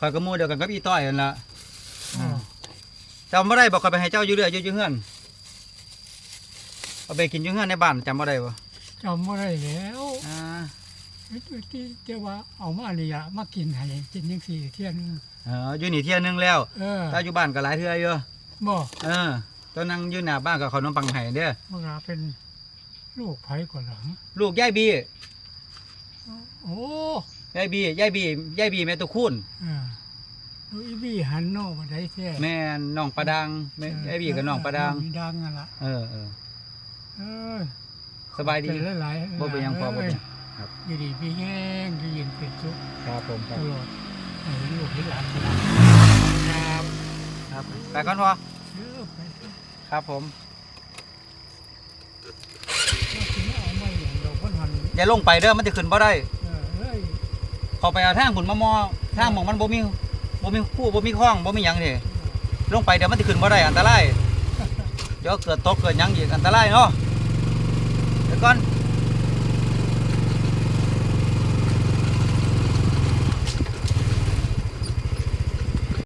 ข่อยก็หมู่เดียวกันกับอีต้อยนั่นล่ะอ่าจำบ่ได้บอกข่อยไปให้เจ้าอยู่เรื่อยอยู่อยู่เฮือนเอาไปกินอยู่เฮือนในบ้านจำบ่ได้บ่จำไม่ได้แล้วอ่าที่เจ้าว่าเอามานี่อะมากินให้กินยังสี่เที่ยนึงเอออยู่นี่เที่ยนึงแล้วเออถ้าอยู่บ้านก็หลายเทื่ออยู่บ่เออตอนนั่งอยู่หน้าบ้านกับขนมปังให้เด้อมันก็เป็นลูกไผก่อนหลังลูกยายบีโอ้ ยายบียายบียายบีแม่ตุคุณเออลูกอีบี้หันโน่มาได้แท้แม่น้องประดังแม่ยายบีกับน้องประดังมีดังอะล่ะเออเออเออสบายดี เป็นหลายๆบ่เป็นหยังพอบ่เป็นหยังครับ อยู่ดีพี่แห้งที่ยินเป็นสุขครับผมคตรับลอดให้เห็นลูกเห็นหลานครับครับไปก่อนพอเชื่อไปเถอะครับผม ว่าถึงเอาไม่อย่างเราก็หันอย่าลงไปเด้อมันจะขึ้นบ่ได้เออเอ้ย เขาไปเอาทางขุนมะมอทางหมองมันบ่มีบ่มีคู่บ่มีคลองบ่มีหยังเด้ลงไปเดี๋ยวมันจะขึ้นบ่ได้อันตรายเดี๋ยวเกิดตกเกิดหยังอีกอันตรายเนาะเดี๋ยวก่อน